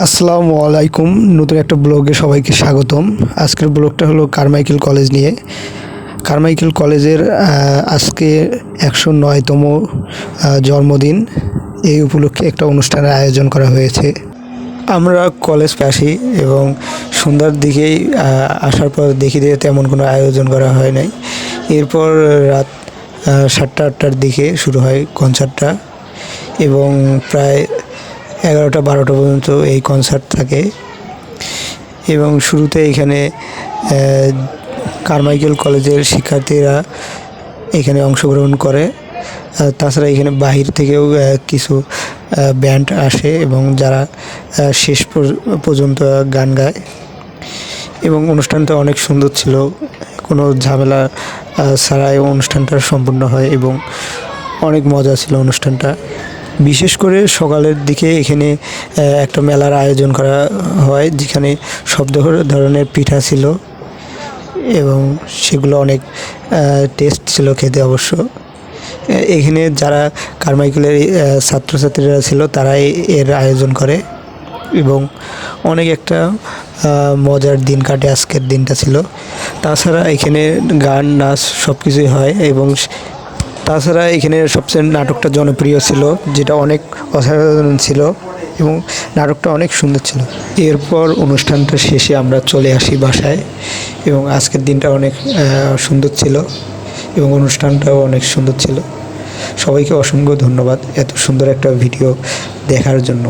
আসসালামু আলাইকুম। নতুন একটা ব্লগে সবাইকে স্বাগতম। আজকের ব্লগটা হলো কারমাইকেল কলেজ নিয়ে। কারমাইকেল কলেজের আজকে একশো নয়তম জন্মদিন। এই উপলক্ষে একটা অনুষ্ঠানের আয়োজন করা হয়েছে। আমরা কলেজ আসি এবং সন্ধ্যার দিকেই আসার পর দেখি যে তেমন কোনো আয়োজন করা হয় নাই। এরপর রাত সাতটা আটটার দিকে শুরু হয় কনসার্টটা। এবং প্রায় এগারোটা বারোটা পর্যন্ত এই কনসার্ট থাকে। এবং শুরুতে এখানে কারমাইকেল কলেজের শিক্ষার্থীরা এখানে অংশগ্রহণ করে। তাছাড়া এখানে বাহির থেকেও কিছু ব্যান্ড আসে এবং যারা শেষ পর- পর্যন্ত গান গায়। এবং অনুষ্ঠানটা অনেক সুন্দর ছিল। কোনো ঝামেলা ছাড়াই অনুষ্ঠানটা সম্পূর্ণ হয় এবং অনেক মজা ছিল অনুষ্ঠানটা। বিশেষ করে সকালের দিকে এখানে একটা মেলার আয়োজন করা হয়, যেখানে সব ধর- ধরনের পিঠা ছিল এবং সেগুলো অনেক টেস্ট ছিল খেতে অবশ্য। এখানে যারা কারমাইকেলের ছাত্রছাত্রীরা ছিল তারাই এর আয়োজন করে এবং অনেক একটা মজার দিন কাটে আজকের দিনটা ছিল। তাছাড়া এখানে গান, নাচ সব কিছুই হয় এবং তাছাড়া এখানে সবচেয়ে নাটকটা জনপ্রিয় ছিল, যেটা অনেক অসাধারণ ছিল এবং নাটকটা অনেক সুন্দর ছিল। এরপর অনুষ্ঠানটা শেষে আমরা চলে আসি বাসায় এবং আজকের দিনটা অনেক সুন্দর ছিল এবং অনুষ্ঠানটাও অনেক সুন্দর ছিল। সবাইকে অসংখ্য ধন্যবাদ এত সুন্দর একটা ভিডিও দেখার জন্য।